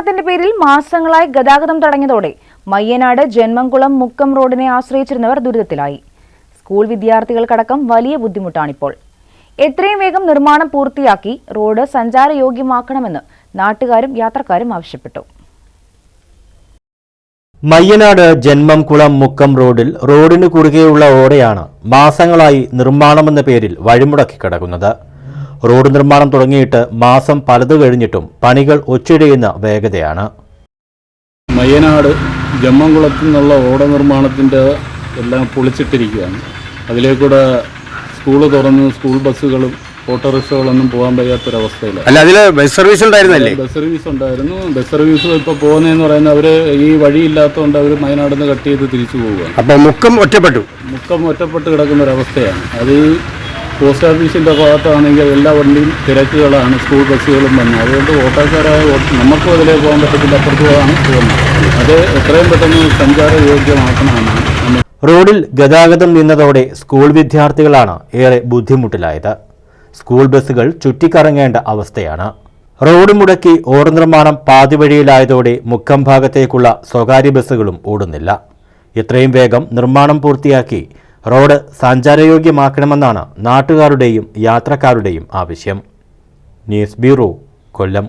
നിർമ്മാണത്തിന്റെ പേരിൽ മാസങ്ങളായി ഗതാഗതം തടഞ്ഞതോടെ മയ്യനാട് ജന്മംകുളം മുക്കം റോഡിനെ ആശ്രയിച്ചിരുന്നവർ ദുരിതത്തിലായി. സ്കൂൾ വിദ്യാർത്ഥികൾക്കടക്കം വലിയ ബുദ്ധിമുട്ടാണിപ്പോൾ. എത്രയും വേഗം നിർമ്മാണം പൂർത്തിയാക്കി റോഡ് സഞ്ചാരയോഗ്യമാക്കണമെന്ന് നാട്ടുകാരും യാത്രക്കാരും ആവശ്യപ്പെട്ടു. മയ്യനാട് ജന്മംകുളം മുക്കം റോഡിൽ റോഡിന് കുറുകെയുള്ള ഓടയാണ് മാസങ്ങളായി നിർമ്മാണമെന്ന പേരിൽ വഴിമുടക്കി കിടക്കുന്നത്. റോഡ് നിർമ്മാണം തുടങ്ങിയിട്ട് മാസം പലത് കഴിഞ്ഞിട്ടും പണികൾ ഒച്ചിടിയുന്ന വേഗതയാണ്. മയ്യനാട് ജമ്മംകുളത്തു നിന്നുള്ള റോഡ് നിർമ്മാണത്തിന്റെ എല്ലാം പൊളിച്ചിട്ടിരിക്കുകയാണ്. അതിലേക്കൂടെ സ്കൂൾ തുറന്ന് സ്കൂൾ ബസ്സുകളും ഓട്ടോറിക്ഷകളൊന്നും പോകാൻ വയ്യാത്തൊരവസ്ഥയിലാണ് അല്ല അതിൽ ബസ് സർവീസ് ഉണ്ടായിരുന്നല്ലേ? ബസ് സർവീസ് ഉണ്ടായിരുന്നു. ബസ് സർവീസ് ഇപ്പോൾ പോകുന്നതെന്ന് പറയുന്നത് അവർ ഈ വഴിയില്ലാത്തതുകൊണ്ട് അവർ മയനാടിന്ന് കട്ട് ചെയ്ത് തിരിച്ചു പോവുകയാണ്. അപ്പോൾ മുക്കം ഒറ്റപ്പെട്ടു. മുക്കം ഒറ്റപ്പെട്ട് കിടക്കുന്ന ഒരവസ്ഥയാണ് അത് ഈ പോസ്റ്റ് ഓഫീസിന്റെ ഭാഗത്താണെങ്കിൽ എല്ലാ വണ്ടിയും തിരക്കുകളാണ് സ്കൂൾ ബസ്സുകളും വന്നു അതുകൊണ്ട് ഓട്ടോക്കാരായ നമുക്കും അതിലേ പോകാൻ പറ്റത്തില്ല. അപ്പുറത്ത് പോകുന്നത്. അത് എത്രയും പെട്ടെന്ന് സഞ്ചാര യോഗ്യമാക്കണമെന്നാണ് റോഡിൽ ഗതാഗതം നിന്നതോടെ സ്കൂൾ വിദ്യാർത്ഥികളാണ് ഏറെ ബുദ്ധിമുട്ടിലായത്. സ്കൂൾ ബസ്സുകൾ ചുറ്റിക്കറങ്ങേണ്ട അവസ്ഥയാണ്. റോഡ് മുടക്കി ഓർ നിർമ്മാണം പാതിവഴിയിലായതോടെ മുക്കം ഭാഗത്തേക്കുള്ള സ്വകാര്യ ബസ്സുകളും ഓടുന്നില്ല. എത്രയും വേഗം നിർമ്മാണം പൂർത്തിയാക്കി റോഡ് സഞ്ചാരയോഗ്യമാക്കണമെന്നാണ് നാട്ടുകാരുടെയും യാത്രക്കാരുടെയും ആവശ്യം. News bureau Kollam.